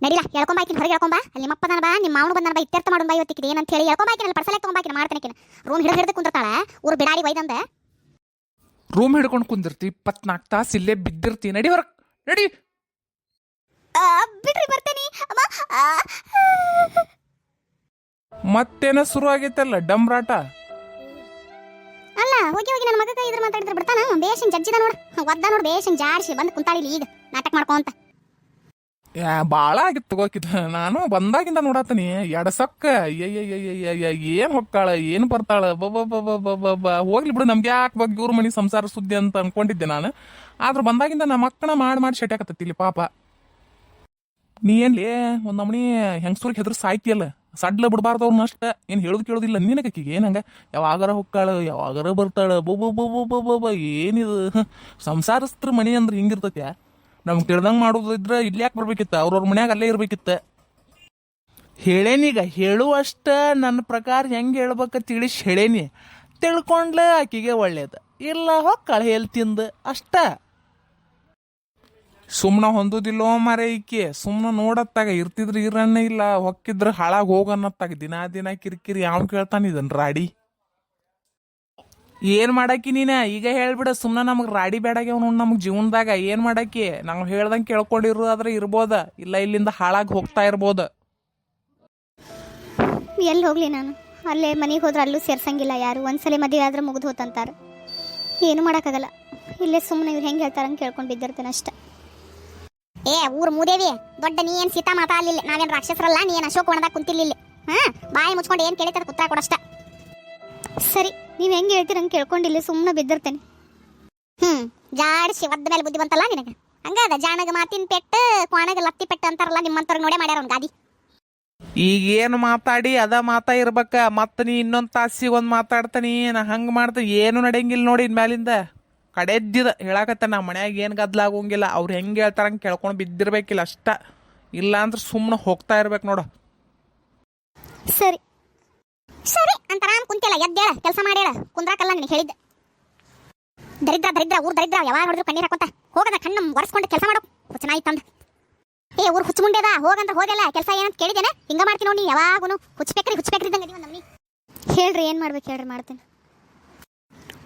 ನಡಿಲ್ಲ ಹೇಳ್ಕೊಂಬಾಕಿನ ಹೊರಗೆ ಹೇಳ್ಕೊಂಬಾ ಅಲ್ಲಿ ನಿಮ್ಮಪ್ಪ ನನ್ನ ಬಾ ನಿಮ್ಮ ಮಾವನ ಬಂದನ ಬಾ ಇತ್ಯರ್ಥ ಮಾಡೋಣ ಬಾ ಇವತ್ತಿಗೆ. ಏನಂತ ಹೇಳಿ ಹೇಳ್ಕೊಂಬಾಕಿನ ಅಲ್ಲಿ ಪರ್ಸಲೆ ತೊಗೊಂಬಾಕಿನ ಮಾಡ್ತಾನೆ ರೂಮ್ ಹಿಡಿದು ಹಿಡಿದು ಕುಂತಿರ್ತಾಳ ಊರು ಬಿಡಾಡಿ ಒಯ್ದಂದೆ. ರೂಮ್ ಹಿಡ್ಕೊಂಡು ಕುಂದಿರ್ತಿ ಇಪ್ಪತ್ನಾಲ್ಕು ತಾಸು ಇಲ್ಲೇ ಬಿದ್ದಿರ್ತಿ. ನಡಿ ಹೊರ ನಡಿ. ಆ, ಬಿಡ್ರಿ ಬರ್ತೇನೆ. ಮತ್ತೇನ ಶುರು ಆಗೈತಲ್ಲ ಡಮ್ರಾಟ? ಅಲ್ಲ ಹೋಗಿ ಹೋಗಿ ನನ್ನ ಮಗ ಇದ್ರ ಮಾತಾಡಿದ್ರೆ ಬಿಡ್ತಾನ? ಬೇಷನ್ ಜಜ್ಜಿದ ನೋಡ ಒದ್ದ ನೋಡು ಬೇಷನ್ ಜಾಡ್ಸಿ ಬಂದು ಕುಂತಾಳಿಲಿ ಈಗ. ನಾಟಕ ಮಾಡ್ಕೊಂತ ಯಾ ಭಾಳ ಆಗಿತ್ತು ತಗೋಕಿದ ನಾನು ಬಂದಾಗಿಂದ ನೋಡತ್ತೀನಿ ಎಡಸಕ್ಕ ಏನ್ ಹೊಕ್ಕಾಳ ಏನ್ ಬರ್ತಾಳ ಹೋಗ್ಲಿ ಬಿಡು ನಮ್ಗೆ ಯಾಕೆ ಬಗ್ಗೆ ಇವ್ರ ಮನೆ ಸಂಸಾರ ಸುದ್ದಿ ಅಂತ ಅನ್ಕೊಂಡಿದ್ದೆ ನಾನು ಆದ್ರೂ ಬಂದಾಗಿಂದ ನಮ್ಮ ಅಕ್ಕನ ಮಾಡಿ ಮಾಡಿ ಶೆಟ್ಯಾಕತ್ತೈತಿ ಇಲ್ಲಿ ಪಾಪ ನೀ ಏನ್ಲಿ ಒಂದ್ ನಮನಿ ಹೆಂಗಸೂರಿಗೆ ಹೆದ್ರ ಸಾಯ್ತಿಯಲ್ಲ ಸಡ್ಲ ಬಿಡಬಾರ್ದು ಅವ್ರನ್ನ ಅಷ್ಟ ಏನ್ ಹೇಳುದು ಕೇಳುದಿಲ್ಲ ನಿನಕಕ್ಕಿಗೆ ಏನಂಗ ಯಾವಾಗಾರ ಹೊಕ್ಕಾಳ ಯಾವಾಗಾರ ಬರ್ತಾಳ ಬೊಬ್ಬ ಬೊಬ್ಬ ಬೊಬ್ಬ ಏನಿದು ಸಂಸಾರಸ್ತ್ರ ಮನೆ ಅಂದ್ರೆ ಹಿಂಗಿರ್ತೈತ್ಯಾ ನಮ್ಗೆ ತಿಳ್ದಂಗೆ ಮಾಡೋದಿದ್ರೆ ಇಲ್ಲಿ ಯಾಕೆ ಬರ್ಬೇಕಿತ್ತ? ಅವ್ರವ್ರ ಮನ್ಯಾಗ ಅಲ್ಲೇ ಇರ್ಬೇಕಿತ್ತ. ಹೇಳೇನೀಗ ಹೇಳುವಷ್ಟ ನನ್ನ ಪ್ರಕಾರ ಹೆಂಗೆ ಹೇಳ್ಬೇಕ ತಿಳಿಸಿ ಹೇಳೇನಿ. ತಿಳ್ಕೊಂಡ್ಲೆ ಆಕಿಗೆ ಒಳ್ಳೇದು. ಇಲ್ಲ ಹೊಕ್ಕಳ ಹೇಲ್ ತಿಂದು, ಅಷ್ಟ. ಸುಮ್ಮನೆ ಹೊಂದೋದಿಲ್ಲೋ ಮರ ಈಕೆ. ಸುಮ್ಮನೆ ನೋಡತ್ತಾಗ ಇರ್ತಿದ್ರೆ ಇರಣ್ಣ ಇಲ್ಲ, ಹೊಕ್ಕಿದ್ರೆ ಹಾಳಾಗಿ ಹೋಗನ್ನತ್ತಾಗ. ದಿನಾ ದಿನ ಕಿರಿಕಿರಿ ಯಾವ ಕೇಳ್ತಾನೆ ಇದನ್ ರಾಡಿ? ಏನ್ ಮಾಡಾಕಿ ನೀನ? ಈಗ ಹೇಳ್ಬಿಡ ಸುಮ್ಮನೆ ನಮಗ್ ರಾಡಿ ಬೇಡಾಗ್ಯಾವ ನೋಡ್ ನಮಗ್ ಜೀವನದಾಗ. ಏನ್ ಮಾಡಾಕಿ? ನಾವು ಹೇಳ್ದಂಗೆ ಕೇಳ್ಕೊಂಡಿರು ಆದ್ರೆ ಇರ್ಬೋದ? ಇಲ್ಲ ಇಲ್ಲಿಂದ ಹಾಳಾಗಿ ಹೋಗ್ತಾ ಇರ್ಬೋದ? ಎಲ್ಲಿ ಹೋಗ್ಲಿ ನಾನು? ಅಲ್ಲೇ ಮನೆಗೆ ಹೋದ್ರೆ ಅಲ್ಲೂ ಸೇರ್ಸಂಗಿಲ್ಲ ಯಾರು. ಒಂದ್ಸಲ ಮದುವೆ ಆದ್ರೆ ಮುಗಿದು ಹೋತಂತಾರೆ. ಏನು ಮಾಡೋಕ್ಕಾಗಲ್ಲ. ಇಲ್ಲೇ ಸುಮ್ಮನೆ ಇವ್ರು ಹೆಂಗೆ ಹೇಳ್ತಾರಂಗೆ ಕೇಳ್ಕೊಂಡು ಬಿದ್ದಿರ್ತೇನೆ ಅಷ್ಟೆ. ಏ ಊರು ಮೂದೇವಿ ದೊಡ್ಡ ನೀ ಏನು ಸೀತಾ ಮಾತಾ ಅಲ್ಲಿಲ್ಲ. ನಾವೇನು ರಾಕ್ಷಸರಲ್ಲ ನೀ ಏನು ಅಶೋಕ ಒಣದಾಗ ಕುಂತಿರ್ಲಿಲ್ಲ. ಹಾಂ ಬಾಯಿ ಮುಚ್ಕೊಂಡು ಏನು ಕೇಳಿತಾರೆ ಕುತ್ತಾ ಕೊಡಷ್ಟ. ಸರಿ. ನೀವು ಹೆಂಗೆ ಹೇಳ್ತೀರ ಹಂಗೆ ಕೇಳ್ಕೊಂಡಿಲ್ಲ ಸುಮ್ಮನೆ ಬಿದ್ದಿರ್ತೇನೆ. ಹ್ಞೂ ಜಾಡಿಸಿ ಒದ್ದ ಮೇಲೆ ಬುದ್ಧಿ ಬಂತಲ್ಲ ನಿನಗೆ? ಹಂಗದ ಜಾಣಗ ಮಾತಿನ ಪೆಟ್ಟು ಕೋಣಗ ಲತ್ತಿ ಪೆಟ್ಟು ಅಂತಾರಲ್ಲ ನಿಮ್ಮಂತವ್ರಿಗೆ ನೋಡೇ ಮಾಡ್ಯಾರ ಒಂದು ಗಾದಿ. ಈಗ ಏನು ಮಾತಾಡಿ ಅದ ಮಾತಾ ಇರ್ಬೇಕ. ಮತ್ತ ನೀ ಇನ್ನೊಂದು ತಾಸಿಗೆ ಒಂದು ಮಾತಾಡ್ತಾನಿ ನಾ ಹಂಗೆ ಮಾಡ್ತ ಏನು ನಡೆಯಂಗಿಲ್ಲ ನೋಡಿ ಮ್ಯಾಲಿಂದ. ಕಡೆದ್ದಿದ. ಹೇಳಾಕತ್ತ ನಾ ಮನ್ಯಾಗ ಏನು ಗದ್ಲಾಗೋಂಗಿಲ್ಲ ಅವ್ರು ಹೆಂಗೆ ಹೇಳ್ತಾರ ಹಂಗೆ ಕೇಳ್ಕೊಂಡು ಬಿದ್ದಿರ್ಬೇಕಿಲ್ಲ ಅಷ್ಟ. ಇಲ್ಲ ಅಂದ್ರೆ ಸುಮ್ಮನೆ ಹೋಗ್ತಾ ಇರ್ಬೇಕು ನೋಡು. ಸರಿ. ಸರಿ ಅಂತ ರಾಮ್ ಕುಂತಿಲ್ಲ ಎದ್ದೇಳ, ಕೆಲಸ ಮಾಡೇಳ ಕುಂದ್ರಾಕಲ್ಲ ನಿನಗೆ ಹೇಳಿದ್ದೆ. ದರಿದ್ರ ದರಿದ್ರ, ಊರ್ ದರಿದ್ರ, ಯಾವಾಗ ನೋಡಿದ್ರು ಕಣ್ಣೀರ್ ಹಾಕೊಂತ ಹೋಗದ ಕಣ್ಣು ಒರೆಸ್ಕೊಂಡು ಕೆಲಸ ಮಾಡು. ಚೆನ್ನಾಗಿ ತಂದ. ಏ, ಊರು ಹುಚ್ಚ ಮುಂಡೆದ ಹೋಗಂದ್ರೆ ಹೋದಲ್ಲ ಕೆಲಸ ಏನಂತ ಕೇಳಿದೇನೆ ಹಿಂಗ ಮಾಡ್ತೀನಿ ನೋಡಿ ಯಾವಾಗೂ ಹುಚ್ಚಬೇಕ್ರಿ ಹುಚ್ಚಬೇಕ್ರಿ ಇದ್ದಂಗೆ ನಮ್ಮನಿ ಹೇಳ್ರಿ, ಏನು ಮಾಡ್ಬೇಕು ಹೇಳ್ರಿ, ಮಾಡ್ತೀನಿ.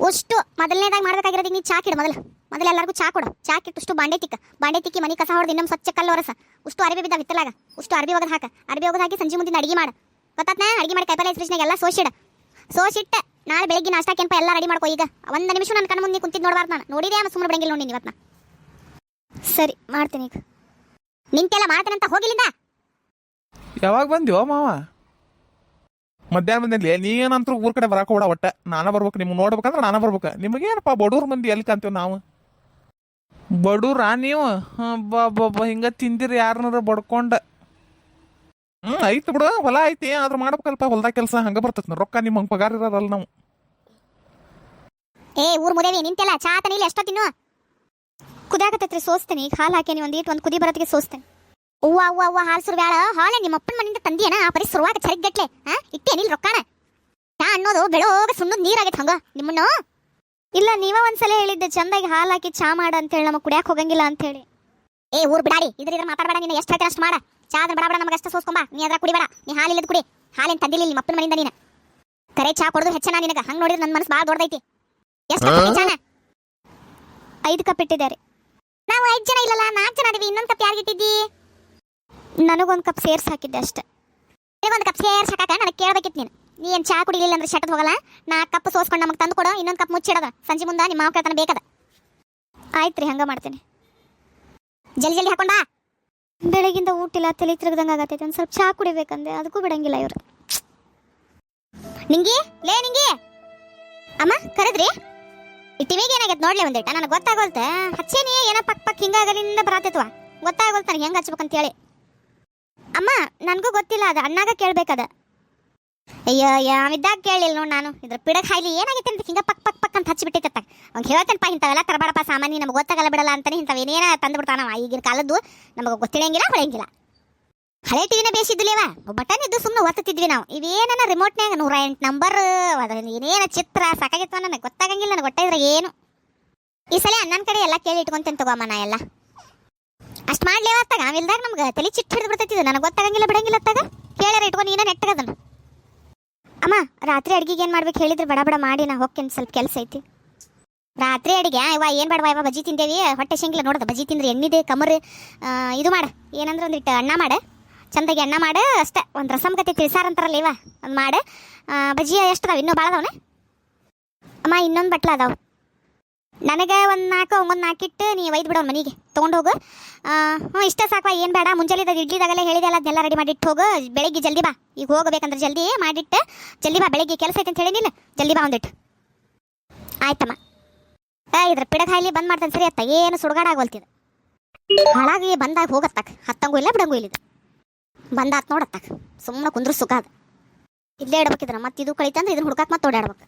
ಅಷ್ಟು ಮೊದಲನೇದಾಗ ಮಾಡ್ಬೇಕಾಗಿರೋದು ನೀ ಚಾಕ್ ಕಿಡು ಮೊದಲು. ಮೊದಲು ಎಲ್ಲರಿಗೂ ಚಾ ಕೊಡು. ಚಾ ಕಿಟ್ಟುಷ್ಟು ಬಾಂಡೆ ತಿಕ್ಕ. ಬಾಂಡೆ ತಿಕ್ಕಿ ಮನೆ ಕಸ ಹೊಡೆದು ಇನ್ನೊಂದು ಸ್ವಚ್ಛ ಕಲ್ಲು ಹೊರಸ ಉಷ್ಟು ಅರಿವಿ ಬಿದ್ದ ಬಿತ್ತಲಾಗ ಉಷ್ಟು ಅರಿವಿ ಒಗದು ಹಾಕ. ಅರಿವಿ ಒಗದು ಹಾಕಿ ಸಂಜೆ ಮುಂದಿನ ಅಡಿಗೆ ಮಾಡು. ಗೊತ್ತಾತ್ನ ಅಡಿಗೆ ಮಾಡಿ ಕೈಪಲ್ಲೆ ಫ್ರಿಜ್ನಾಗ ಎಲ್ಲ ಸೋಸಿಡ. ಸೋಸಿಟ್ಟ ನಾಳೆ ಬೆಳಿಗ್ಗೆ ಕೆಂಪ ಎಲ್ಲ ರೆಡಿ ಮಾಡ್ಕೋ ಈಗ. ಒಂದು ನಿಮಿಷ ನನ್ನ ಕಣ್ಣು ಮುಂದೆ ಕುಂತಿದ್ದು ನೋಡಬಾರ್ದು ನಾನು. ನೋಡಿದೆ ಆಮೇಲೆ ಸುಮ್ಮನೆ ಬಿಡಂಗಿಲ್ಲ ನೋಡಿ ಇವತ್ತು ಸರಿ, ಮಾಡ್ತೀನಿ ಈಗ. ನಿಂತೆಲ್ಲ ಅಂತ ಹೋಗಿಲ್ಲಿಂದ? ಯಾವಾಗ ಬಂದ್ಯೋ ಮಾವ? ಮಧ್ಯಾಹ್ನ ಬಂದಲ್ಲಿ ನೀನಂತರೂ ಊರ್ ಕಡೆ ಬರಾಕ ಹೋಡ ಒಟ್ಟ. ನಾನ ಬರ್ಬೇಕು, ನಿಮ್ಗೆ ನೋಡ್ಬೇಕಂದ್ರೆ ನಾನ ಬರ್ಬೇಕು. ನಿಮಗೇನಪ್ಪ ಬಡೂರ್ ಮಂದಿ ಎಲ್ಲಿ ಕಂತೀವಿ ನಾವು? ಬಡೂರ ನೀವು? ಬಾ ಹಿಂಗ ತಿಂದಿರಿ ಯಾರನ್ನಾರ ಬಡ್ಕೊಂಡ ಹ್ಮ್ ಐತ್ ಬಿಡು ಹೊಲ ಐತಿ ಆದ್ರೂ ಮಾಡ್ಬೇಕಲ್ಪ ಹೊಲ್ದಾಗ ಕೆಲಸ ಹಂಗ ಬರ್ತೈತಿ ರೊಕ್ಕ ನಿಮ್ಮ ಹಂಗ ಪಗಾರ ಇರೋದಲ್ಲ ನಾವು. ಏ ಊರ್ ಮುದೇವಿ ನಿಂತೆಲ್ಲ ಚಾ ತನಿಲ್ಲ ಎಷ್ಟೋ ತಿನ್ನು ಕುದಿಯಾಕತ್ತೈತ್ರಿ ಸೋಸ್ತೇನೆ. ಈಗ ಹಾಲು ಹಾಕೇನಿ ಒಂದು ಇಟ್ಟು ಒಂದು ಕುದಿ ಬರೋತ್ತಿಗೆ ಸೋಸ್ತೇನೆ. ಅವ್ವ ಅವ್ವ ಅವ್ವ ಹಾಲು ಸುರು ಬ್ಯಾಳ ಹಾಳೆ ನಿಮ್ಮ ಅಪ್ಪನ ಮನೆಯಿಂದ ತಂದಿಯನ? ಆ ಪರಿ ಸುರುವಾಗ ಚರಿಗಟ್ಲೆ ಹಾ ಇಟ್ಟೇನಿಲ್ಲ ರೊಕ್ಕಾನ? ಚಾ ಅನ್ನೋದು ಬೆಳೋಗ ಸುಣ್ಣದ ನೀರಾಗೈತೆ ಹಂಗ ನಿಮ್ಮನ್ನು? ಇಲ್ಲ ನೀವ ಒಂದ್ಸಲ ಹೇಳಿದ್ದೆ ಚಂದಾಗಿ ಹಾಲು ಹಾಕಿ ಚಾ ಮಾಡ ಅಂತ ಹೇಳಿ ನಮಗೆ ಕುಡಿಯಾಕ ಹೋಗಂಗಿಲ್ಲ ಅಂತ ಹೇಳಿ ಏ ಊರ್ ಬಿಡಾಡಿ ಇದ್ರ ಇದ್ರ ಮಾತಾಡಬೇಡ ನೀನು ಎಷ್ಟು ಹೇಳ್ತೀನಿ ಅಷ್ಟು ಮಾಡ. ಚಾ ಅದ್ರ ಬಡ ಬಡ, ನಮಗೆ ಅಷ್ಟು ಸೋಸ್ಕೊಂಬ ನೀ ಅದ್ರ ಕುಡಿಬೇಡ ನೀ ಹಾಲಿಲ್ಲದ ಕುಡಿ. ಹಾಲಿನ ತಂದಿಲ್ಲ ನಿಮ್ಮ ಮನೆಯಿಂದ ನೀನು. ಕರೆ ಚಾ ಕೊಡೋದು ಹೆಚ್ಚನ ನಿನಗ. ಹಂಗ ನೋಡಿದ್ರೆ ನನ್ನ ಮನಸ್ಸು ಭಾಳ ದೊಡ್ಡದೈತಿ. ಎಷ್ಟು ಚಾನ? ಐದು ಕಪ್ ಇಟ್ಟಿದ್ದಾರೆ. ನಾವು ಐದು ಜನ ಇಲ್ಲಲ್ಲ ನಾಲ್ಕು ಜನ ಅದೀವಿ. ಇನ್ನೊಂದು ಕಪ್ ಯಾರಿಗೆ ಇಟ್ಟಿದ್ದಿ? ನನಗೊಂದು ಕಪ್ ಸೇರ್ಸಿ ಹಾಕಿದ್ದೆ ಅಷ್ಟೇ. ಒಂದು ಕಪ್ ಸೇರ್ಸಾಕ ಹಾಕಾಕ ನನಗೆ ಕೇಳಬೇಕಿತ್ತು ನೀನು. ನೀ ಏನು ಚಾ ಕುಡಿಲಿಲ್ಲ ಅಂದ್ರೆ ಶಟದ್ ಹೋಗಲ್ಲ? ನಾ ಕಪ್ ಸೋಸ್ಕೊಂಡು ನಮಗೆ ತಂದು ಕೊಡು, ಇನ್ನೊಂದು ಕಪ್ ಮುಚ್ಚಿಡೋದ. ಸಂಜೆ ಮುಂದೆ ನಿಮ್ಮ ಮಾವ ಕೇಳ್ತಾನೆ ಬೇಕದ. ಆಯ್ತು ರೀ ಹಂಗೆ ಮಾಡ್ತೀನಿ. ಜಲ್ದಿ ಜಲ್ದಿ ಹಾಕೊಂಡ ಬೆಳಗಿಂದ ಊಟಿಲ್ಲ ತಲೆ ತಿರುಗ್ದಂಗೆ ಆಗತ್ತೈತೆ, ಒಂದು ಸ್ವಲ್ಪ ಚಹಾ ಕುಡಿಬೇಕಂದೆ, ಅದಕ್ಕೂ ಬಿಡಂಗಿಲ್ಲ ಇವರು. ನಿಂಗಿ, ಲೇ ನಿಂಗಿ. ಅಮ್ಮ, ಕರೆದ್ರಿ? ಈ ಟಿವಿಗೆ ಏನಾಗೈತೆ ನೋಡ್ಲಿ ಒಂದಿಟ ನನಗೆ ಗೊತ್ತಾಗೋಲ್ತ. ಹಚ್ಚೇನಿ, ಏನೋ ಪಕ್ ಪಕ್ ಹಿಂಗಾಗಲಿಂದ ಬರತ್ತೈತವ ಗೊತ್ತಾಗೋಲ್ತ ನನಗೆ ಹೆಂಗೆ ಹಚ್ಬೇಕಂತ ಹೇಳಿ. ಅಮ್ಮ, ನನಗೂ ಗೊತ್ತಿಲ್ಲ, ಅದು ಅಣ್ಣಾಗ ಕೇಳ್ಬೇಕದ. ಅಯ್ಯೋ ಅವನಿದ್ದಾಗ ಕೇಳಿಲ್ಲ ನೋಡಿ ನಾನು. ಇದ್ರ ಪಿಡಕ್ ಹಾಯ್ಲಿ ಏನಾಗೈತೆ ಅಂತ ಹಿಂಗ ಪಕ್ ಪಕ್ ಪಕ್ ಅಂತ ಹಚ್ಚಿಬಿಟ್ಟೈತೆ ಅವ್ನು ಹೇಳ್ತಾನಪ್ಪ ಇಂಥವೆಲ್ಲ ತರಬೇಡಪ್ಪ ಸಾಮಾನ್ಯ ನಮ್ಗೆ ಗೊತ್ತಾಗಲ್ಲ ಬಿಡಲ್ಲ ಅಂತಾನೆ ಇಂಥವು ಏನೇನ ತಂದು ಬಿಡ್ತಾನವ ಈಗಿನ ಕಾಲದ್ದು ನಮಗೆ ಗೊತ್ತಿಡಂಗಿಲ್ಲ, ಹೊಳೆಯಂಗಿಲ್ಲ. ಹಳೆ ಟಿವಿನ ಬೇಸಿದ್ದಿಲ್ಲೇವ ಬಟನ್ ಇದ್ದು ಸುಮ್ಮನೆ ಒತ್ತುತ್ತಿದ್ವಿ ನಾವು. ಇವೇನ ರಿಮೋಟ್ನ್ಯಾಗ ನೂರ ಎಂಟು ನಂಬರ್ ಏನೇನ ಚಿತ್ರ ಸಾಕಾಗಿತ್ತು ನನಗೆ ಗೊತ್ತಾಗಂಗಿಲ್ಲ, ನನಗೆ ಗೊತ್ತಾಗಿದ್ರೆ ಏನು. ಈ ಸಲ ಅಣ್ಣನ ಕಡೆ ಎಲ್ಲ ಕೇಳಿ ಇಟ್ಕೊಂತೇನೆ ತಗೋಮ್ಮ ನಾ ಎಲ್ಲ. ಅಷ್ಟು ಮಾಡ್ಲೇವಾ ಅತ್ತಾಗ. ಆಮೇಲ್ದಾಗ ನಮ್ಗೆ ತಲೆ ಚಿಟ್ಟು ಹಿಡಿದು ಬಿಡ್ತೈತಿ ನನಗೆ ಗೊತ್ತಾಗಂಗಿಲ್ಲ, ಬಿಡಂಗಿಲ್ಲ ಅತ್ತಾಗ. ಕೇಳ್ಯಾರ ಇಟ್ಕೊಂಡು ನೀನ ನೆಟ್ಟಗದನ್ನ ಅಮ್ಮ, ರಾತ್ರಿ ಅಡ್ಗೆಗೆ ಏನು ಮಾಡ್ಬೇಕು ಹೇಳಿದ್ರೆ ಬಡ ಬಡ ಮಾಡಿ, ನಾ ಹೋಗ್ತೀನಿ, ಸ್ವಲ್ಪ ಕೆಲಸ ಐತಿ. ರಾತ್ರಿ ಅಡಿಗೆ ಇವ ಏನು ಬೇಡವಾ ಇವ ಬಜ್ಜಿ ತಿಂದೇವಿ, ಹೊಟ್ಟೆ ಶಂಗಿಲ್ಲ ನೋಡ್ದ, ಬಜ್ಜಿ ತಿಂದ್ರೆ ಎಣ್ಣಿದೆ, ಕಮರ್ ಇದು ಮಾಡ, ಏನಂದ್ರೆ ಒಂದಿಟ್ಟು ಅಣ್ಣ ಮಾಡ, ಚಂದಾಗಿ ಅಣ್ಣ ಮಾಡ, ಅಷ್ಟೇ, ಒಂದು ರಸಮ್ ಕತೆ ತಿಳಿಸಾರ ಅಂತಾರಲ್ಲ ಇವ ಒಂದು ಮಾಡ ಬಜ್ಜಿ ಎಷ್ಟು ಅದಾವೆ, ಇನ್ನೂ ಭಾಳ ಅದಾವೆ ಅಮ್ಮ, ಇನ್ನೊಂದು ಬಟ್ಲ ಅದಾವ. ನನಗೆ ಒಂದು ನಾಲ್ಕು ಒಂದು ನಾಲ್ಕಿಟ್ಟು ನೀ ಒಯ್ದು ಬಿಡೋ ಮನೆಗೆ. ತೊಗೊಂಡು ಹೋಗು. ಹ್ಞೂ, ಇಷ್ಟ ಸಾಕು ಏನು ಬೇಡ. ಮುಂಜಾನೆ ಇಡ್ಲಿದಾಗಲೇ ಹೇಳಿದೆಲ್ಲ ಅದನ್ನೆಲ್ಲ ರೆಡಿ ಮಾಡಿಟ್ಟು ಹೋಗು. ಬೆಳಿಗ್ಗೆ ಜಲ್ದಿ ಬಾ. ಈಗ ಹೋಗಬೇಕಂದ್ರೆ ಜಲ್ದಿ ಮಾಡಿಟ್ಟು ಜಲ್ದಿ ಬಾ. ಬೆಳಿಗ್ಗೆ ಕೆಲಸ ಐತೆ ಅಂತ ಹೇಳಿನಿಲ್ಲ ಜಲ್ದಿ ಬಾ ಒಂದಿಟ್ಟು. ಆಯ್ತಮ್ಮ. ಇದ್ರ ಪಿಡಗ ಹಾಯ್ಲಿ ಬಂದ್ ಮಾಡ್ತಾನೆ ಸರಿ ಅತ್ತ. ಏನು ಸುಡುಗಾಡ ಆಗೋಲ್ತಿದ. ಹಾಳಾಗಿ ಬಂದಾಗ ಹೋಗತ್ತಾಕ. ಹತ್ತಂಗೂ ಇಲ್ಲ, ಬಿಡಂಗೂ ಇದು ಬಂದಾತ್ ನೋಡತ್ತಾಕ ಸುಮ್ಮನೆ ಕುಂದ್ರು ಸುಖ ಅದ. ಇಲ್ಲೇ ಇಡ್ಬೇಕಿದ್ರ ಮತ್ತೆ ಇದು ಕಳಿತಂದ್ರೆ ಇದನ್ನ ಹುಡ್ಕಾಕ್ ಮತ್ತೆ ಓಡಾಡ್ಬೇಕು.